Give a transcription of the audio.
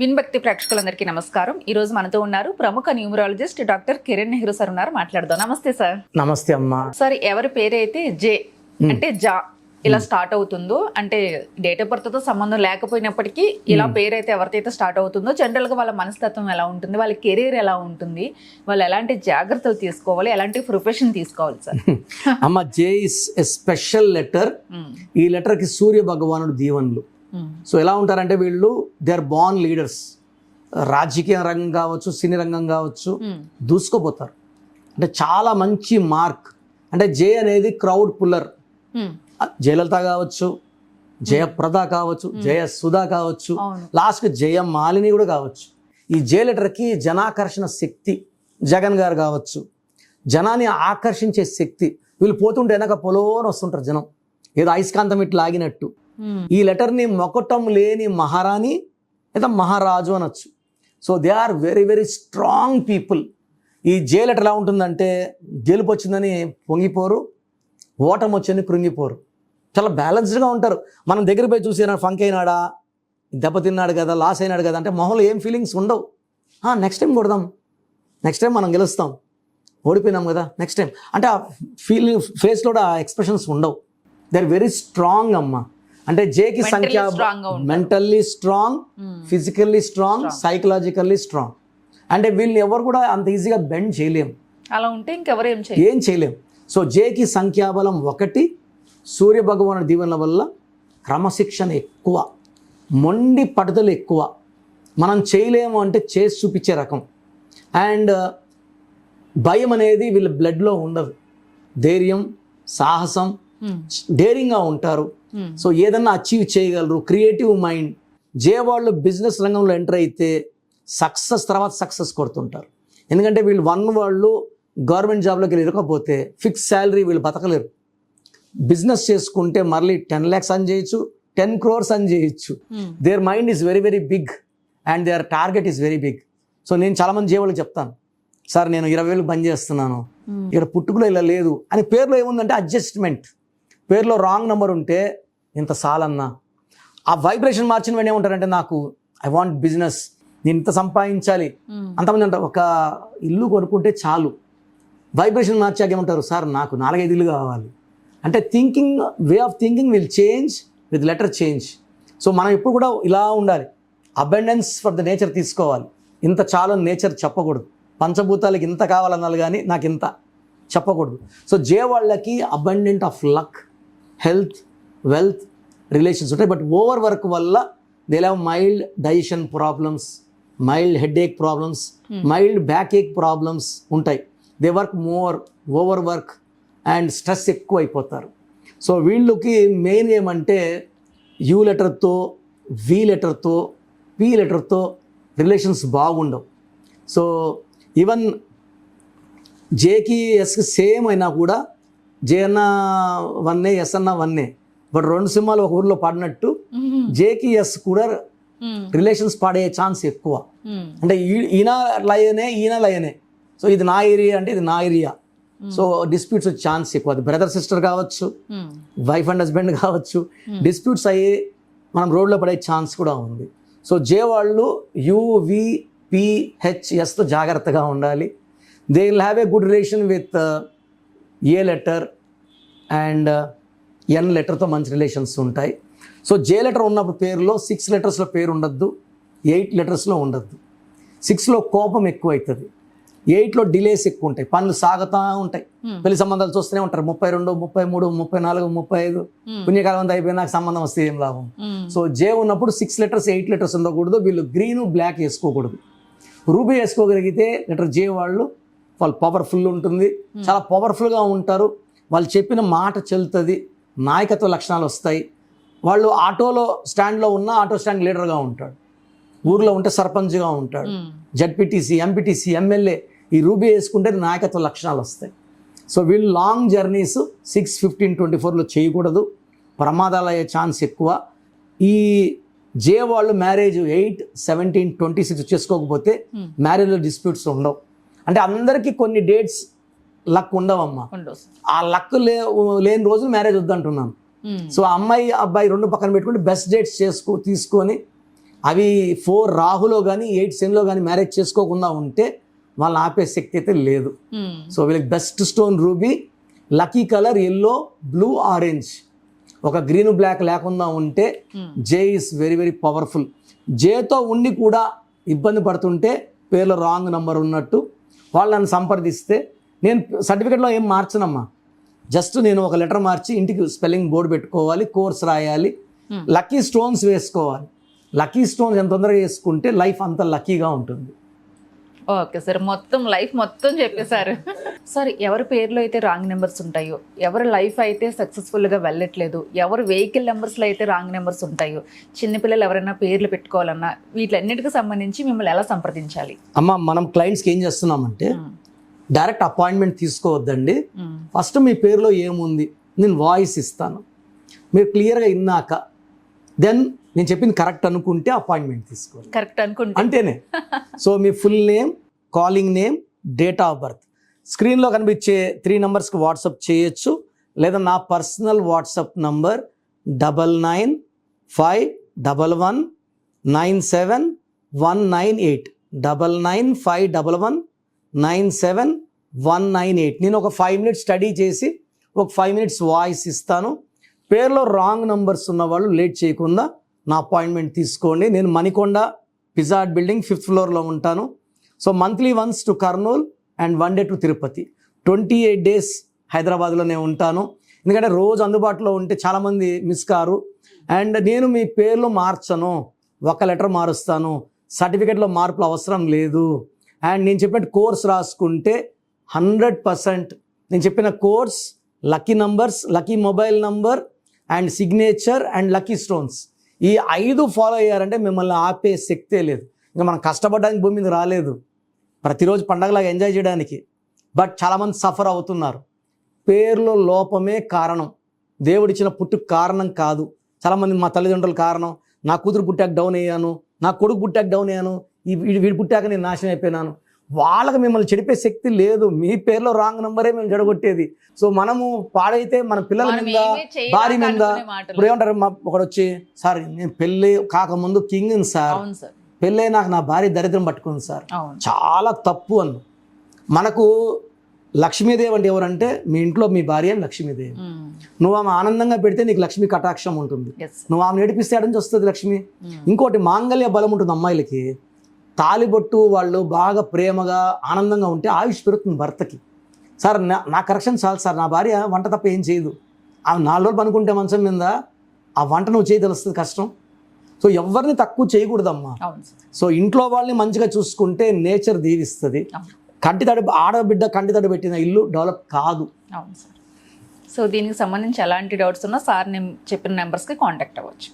విన్భక్తి ప్రేక్షకులందరికీ నమస్కారం. ఈ రోజు మనతో ఉన్నారు ప్రముఖ numerologist doctor Kiran Nehru sir ఉన్నారు. మాట్లాడదాం. నమస్తే సార్. నమస్తే అమ్మా. సార్ ఎవరి పేరైతే జే అంటే జా ఇలా స్టార్ట్ అవుతుందో అంటే డేట్ ఆఫ్ బర్త్తో సంబంధం లేకపోయినప్పటికీ ఇలా పేరైతే ఎవరికైతే స్టార్ట్ అవుతుందో జనరల్గా వాళ్ళ మనస్తత్వం ఎలా ఉంటుంది వాళ్ళ కెరీర్ ఎలా ఉంటుంది వాళ్ళు ఎలాంటి జాగ్రత్తలు తీసుకోవాలి ఎలాంటి ప్రొఫెషన్ తీసుకోవాలి సార్? అమ్మ J is a special letter. ఈ లెటర్కి సూర్య భగవానుడు దీవెనలు. సో ఎలా ఉంటారంటే వీళ్ళు దే ఆర్ బాన్ లీడర్స్ రాజకీయ రంగం కావచ్చు సినీ రంగం కావచ్చు మ్మ్. దూసుకుపోతారు. అంటే చాలా మంచి మార్క్. అంటే జే అనేది క్రౌడ్ పుల్లర్. మ్మ్. జయలలిత కావచ్చు జయప్రద కావచ్చు జయసుధ కావచ్చు అవును. లాస్ట్కి జయ మాలిని కూడా కావచ్చు. ఈ జే లెటర్కి జనాకర్షణ శక్తి జగన్ గారు కావచ్చు. జనాన్ని ఆకర్షించే శక్తి. వీళ్ళు పోతుంటే వెనక పొలోని వస్తుంటారు జనం. ఏదో అయస్కాంతం ఇట్లా లాగినట్టు మ్మ్. ఈ లెటర్ని మొకటం లేని మహారాణి లేదా మహారాజు అనొచ్చు. So they are very very strong people ఈ జే లెటర్ ఎలా ఉంటుందంటే గెలుపు వచ్చిందని పొంగిపోరు ఓటం వచ్చిందని కృంగిపోరు. చాలా బ్యాలెన్స్డ్గా ఉంటారు. మనం దగ్గర పోయి చూసి ఫంక్ అయినాడా దెబ్బతిన్నాడు కదా లాస్ అయినాడు కదా అంటే మొహంలో ఏం ఫీలింగ్స్ ఉండవు. నెక్స్ట్ టైం కొడదాం. నెక్స్ట్ టైం మనం గెలుస్తాం. ఓడిపోయినాం కదా నెక్స్ట్ టైం అంటే ఆ ఫీలింగ్ ఫేస్లో కూడా ఆ ఎక్స్ప్రెషన్స్ ఉండవు. దే ఆర్ వెరీ స్ట్రాంగ్ అమ్మ. అంటే జేకి సంఖ్య. Mentally strong. Physically strong psychologically strong అంటే వీళ్ళని ఎవరు కూడా అంత ఈజీగా బెండ్ చేయలేం. అలా ఉంటే ఇంకెవరు ఏం చేయాలి ఏం చేయలేం. సో జేకి సంఖ్యాబలం ఒకటి సూర్య భగవాను దీవెనల వల్ల క్రమశిక్షణ ఎక్కువ మొండి పట్టుదల ఎక్కువ. మనం చేయలేము అంటే చేసి చూపించే రకం. అండ్ భయం అనేది వీళ్ళ బ్లడ్లో ఉండదు. ధైర్యం సాహసం. డేరింగ్గా ఉంటారు. సో ఏదన్నా అచీవ్ చేయగలరు. Creative mind. జే వాళ్ళు బిజినెస్ రంగంలో ఎంటర్ అయితే సక్సెస్ తర్వాత సక్సెస్ కొడుతుంటారు. ఎందుకంటే వీళ్ళు వన్ వాళ్ళు గవర్నమెంట్ జాబ్లోకి వెళ్ళి ఇరకపోతే ఫిక్స్ శాలరీ వీళ్ళు బతకలేరు. బిజినెస్ చేసుకుంటే మళ్ళీ టెన్ ల్యాక్స్ అని చేయొచ్చు టెన్ క్రోర్స్ అని చేయొచ్చు. Their mind is very very big and their target is very big. So నేను చాలామంది జేవాళ్ళకి చెప్తాను. సార్ నేను ఇరవై వేలు పని చేస్తున్నాను. ఇక్కడ పుట్టుకలో ఇలా లేదు అని పేరులో ఏముందంటే అడ్జస్ట్మెంట్. పేరులో రాంగ్ నెంబర్ ఉంటే ఇంత సాలన్నా. ఆ వైబ్రేషన్ మార్చిన వెంటనే ఏమంటారంటే నాకు ఐ వాంట్ బిజినెస్. నేను ఇంత సంపాదించాలి. అంతమంది అంటారు ఒక ఇల్లు కొనుక్కుంటే చాలు. వైబ్రేషన్ మార్చాక ఏమంటారు సార్ నాకు నాలుగైదు ఇల్లు కావాలి. అంటే thinking way of thinking will change with letter change so మనం ఎప్పుడు కూడా ఇలా ఉండాలి. అబెండెన్స్ ఫర్ ద నేచర్ తీసుకోవాలి. ఇంత చాలు నేచర్ చెప్పకూడదు. పంచభూతాలకి ఇంత కావాలన్నారు కానీ నాకు ఇంత చెప్పకూడదు. సో జే వాళ్ళకి abundant of luck health wealth relations ఉంటాయి. బట్ ఓవర్ వర్క్ వల్ల they have mild digestion problems mild headache problems mild backache problems ఉంటాయి. They work more over work and stress ఎక్కువ అయిపోతారు. సో వీళ్ళకి మెయిన్ ఏమంటే U లెటర్తో V లెటర్తో P లెటర్తో రిలేషన్స్ బాగుండవు. సో ఈవెన్ జేకి ఎస్కి సేమ్ అయినా కూడా జే అన్న వన్నే ఎస్ అన్న వన్నే. బట్ రెండు సింహాలు ఒక ఊర్లో పడినట్టు. జేకి ఎస్ కూడా. రిలేషన్స్ పడే ఛాన్స్ ఎక్కువ. అంటే ఈ- ఈయన లయనే ఈయన లయనే. సో ఇది నా ఏరియా అంటే ఇది నా ఏరియా. సో డిస్ప్యూట్స్ వచ్చే ఛాన్స్ ఎక్కువ. అది బ్రదర్ సిస్టర్ కావచ్చు. వైఫ్ అండ్ హస్బెండ్ కావచ్చు డిస్ప్యూట్స్ అయ్యి మనం రోడ్లో పడే ఛాన్స్ కూడా ఉంది. సో జే వాళ్ళు యువిపిహెచ్ఎస్తో జాగ్రత్తగా ఉండాలి. They will have a good relation with A letter and N లెటర్తో మంచి రిలేషన్స్ ఉంటాయి. సో జే లెటర్ ఉన్నప్పుడు పేరులో సిక్స్ లెటర్స్లో పేరు ఉండద్దు ఎయిట్ లెటర్స్లో ఉండద్దు. సిక్స్లో కోపం ఎక్కువ అవుతుంది ఎయిట్లో డిలేస్ ఎక్కువ ఉంటాయి పనులు సాగుతూ ఉంటాయి. పెళ్ళి సంబంధాలు చూస్తూనే ఉంటారు. ముప్పై రెండు ముప్పై మూడు ముప్పై నాలుగు ముప్పై ఐదు. పుణ్యకాలం అంతా అయిపోయినా నాకు సంబంధం వస్తే ఏం లాభం. సో జే ఉన్నప్పుడు సిక్స్ లెటర్స్ ఎయిట్ లెటర్స్ ఉండకూడదు. వీళ్ళు గ్రీన్ బ్లాక్ వేసుకోకూడదు. రూబీ వేసుకోగలిగితే లెటర్ జే వాళ్ళు వాళ్ళు పవర్ఫుల్ ఉంటుంది. చాలా పవర్ఫుల్గా ఉంటారు. వాళ్ళు చెప్పిన మాట చెల్లుతుంది. నాయకత్వ లక్షణాలు వస్తాయి. వాళ్ళు ఆటోలో స్టాండ్లో ఉన్న ఆటో స్టాండ్ లీడర్గా ఉంటాడు. ఊర్లో ఉంటే సర్పంచ్గా ఉంటాడు. జడ్పీటీసీ ఎంపీటీసీ ఎమ్మెల్యే ఈ రూబీ వేసుకుంటే నాయకత్వ లక్షణాలు వస్తాయి. సో వీళ్ళు long journeys six fifteen twenty ఫోర్లో చేయకూడదు. ప్రమాదాలు అయ్యే ఛాన్స్ ఎక్కువ. ఈ జే వాళ్ళు marriage eight seventeen twenty six చేసుకోకపోతే Hmm. మ్యారేజ్లో డిస్ప్యూట్స్ ఉండవు. అంటే అందరికీ కొన్ని డేట్స్ లక్ ఉండవమ్మా ఉండవు ఆ లక్ లే లేని రోజులు మ్యారేజ్ వద్దంటున్నాను. సో అమ్మాయి అబ్బాయి రెండు పక్కన పెట్టుకుంటే బెస్ట్ డేట్స్ చేసుకో తీసుకొని అవి ఫోర్ రాహులో కానీ ఎయిట్ సెన్లో కానీ మ్యారేజ్ చేసుకోకుండా ఉంటే వాళ్ళని ఆపే శక్తి అయితే లేదు. సో వీళ్ళకి best stone ruby lucky colour yellow blue orange ఒక గ్రీన్ బ్లాక్ లేకుండా ఉంటే. J is very very powerful జేతో ఉండి కూడా ఇబ్బంది పడుతుంటే పేర్లో రాంగ్ నంబర్ ఉన్నట్టు వాళ్ళని సంప్రదిస్తే నేను సర్టిఫికెట్లో ఏం మార్చనమ్మా. జస్ట్ నేను ఒక లెటర్ మార్చి ఇంటికి స్పెల్లింగ్ బోర్డు పెట్టుకోవాలి కోర్స్ రాయాలి Hmm. లక్కీ స్టోన్స్ వేసుకోవాలి. లక్కీ స్టోన్స్ ఎంత తొందరగా వేసుకుంటే లైఫ్ అంత లక్కీగా ఉంటుంది. ఓకే సార్ మొత్తం లైఫ్ మొత్తం చెప్పేశారు సార్ ఎవరి పేర్లో అయితే రాంగ్ నెంబర్స్ ఉంటాయో ఎవరి లైఫ్ అయితే సక్సెస్ఫుల్గా వెళ్ళట్లేదు ఎవరి వెహికల్ నెంబర్స్లో అయితే రాంగ్ నెంబర్స్ ఉంటాయో చిన్నపిల్లలు ఎవరైనా పేర్లు పెట్టుకోవాలన్నా వీటిలన్నిటికి సంబంధించి మిమ్మల్ని ఎలా సంప్రదించాలి అమ్మ మనం క్లయింట్స్కి ఏం చేస్తున్నామంటే. డైరెక్ట్ అపాయింట్మెంట్ తీసుకోవద్దండి. ఫస్ట్ మీ పేరులో ఏముంది నేను వాయిస్ ఇస్తాను మీరు క్లియర్గా విన్నాక దెన్ నేను చెప్పింది కరెక్ట్ అనుకుంటే అపాయింట్మెంట్ తీసుకోవాలి కరెక్ట్ అనుకుంటే. అంతేనే so me full name calling name date of birth స్క్రీన్లో కనిపించే త్రీ నెంబర్స్కి వాట్సాప్ చేయొచ్చు. లేదా నా personal WhatsApp number double nine five double one nine seven one nine eight double nine five double one nine seven one nine eight నేను ఒక five minutes study చేసి ఒక ఫైవ్ మినిట్స్ వాయిస్ ఇస్తాను. పేర్లో రాంగ్ నంబర్స్ ఉన్న వాళ్ళు late చేయకుండా నా అపాయింట్మెంట్ తీసుకోండి. నేను మణికొండ పిజాడ్ బిల్డింగ్ ఫిఫ్త్ ఫ్లోర్లో ఉంటాను. So monthly once to Kurnool and one day to Tirupati. Twenty eight days హైదరాబాద్లోనే ఉంటాను. ఎందుకంటే రోజు అందుబాటులో ఉంటే చాలామంది మిస్ కారు. అండ్ నేను మీ పేర్లు మార్చను. ఒక లెటర్ మారుస్తాను. సర్టిఫికెట్లో మార్పులు అవసరం లేదు. అండ్ నేను చెప్పినట్టు కోర్స్ రాసుకుంటే హండ్రెడ్ పర్సెంట్ నేను చెప్పిన course lucky numbers lucky mobile number and signature and lucky stones. ఈ ఐదు ఫాలో అయ్యారంటే మిమ్మల్ని ఆపే శక్తే లేదు. ఇంకా మనం కష్టపడడానికి భూమి మీద రాలేదు. ప్రతిరోజు పండగలాగా ఎంజాయ్ చేయడానికి. బట్ చాలామంది సఫర్ అవుతున్నారు. పేర్లో లోపమే కారణం. దేవుడిచ్చిన పుట్టుకు కారణం కాదు. చాలామంది మా తల్లిదండ్రుల కారణం. నా కూతురు పుట్టాక డౌన్ అయ్యాను. నా కొడుకు పుట్టాక డౌన్ అయ్యాను. ఈ వీడి పుట్టాక నేను నాశనం అయిపోయినాను. వాళ్ళకి మిమ్మల్ని చెడిపే శక్తి లేదు. మీ పేర్లో రాంగ్ నంబరే మేము జడగొట్టేది సో మనము పాడైతే మన పిల్లల మీద భార్య మీద. ఇప్పుడు ఏమంటారు? మా ఒకడు వచ్చి సార్ నేను పెళ్ళి కాకముందు కింగ్ సార్. పెళ్ళై నాకు నా భార్య దరిద్రం పట్టుకుంది సార్. చాలా తప్పు అన్న. మనకు లక్ష్మీదేవి అంటే ఎవరంటే మీ ఇంట్లో మీ భార్య లక్ష్మీదేవి. నువ్వు ఆమె ఆనందంగా పెడితే నీకు లక్ష్మీ కటాక్షం ఉంటుంది. నువ్వు ఆమె నడిపిస్తే నుంచి వస్తుంది లక్ష్మి? ఇంకోటి మాంగళ్య బలం ఉంటుంది అమ్మాయిలకి. తాలిబొట్టు వాళ్ళు బాగా ప్రేమగా ఆనందంగా ఉంటే ఆయుష్ పెరుగుతుంది భర్తకి. సార్ నా నా కరెక్షన్ చాలు సార్ నా భార్య వంట తప్ప ఏం చేయదు. ఆమె నాలుగు రోజులు పనుకుంటే మంచం మీద ఆ వంట నువ్వు చేయి తెలుస్తుంది కష్టం. సో ఎవరిని తక్కువ చేయకూడదమ్మా. సో ఇంట్లో వాళ్ళని మంచిగా చూసుకుంటే నేచర్ దీవిస్తుంది. కంటి తడి ఆడబిడ్డ కంటి తడి పెట్టిన ఇల్లు డెవలప్ కాదు. అవును సార్. సో దీనికి సంబంధించి ఎలాంటి డౌట్స్ ఉన్నా సార్ నేను చెప్పిన నెంబర్స్కి కాంటాక్ట్ అవ్వచ్చు.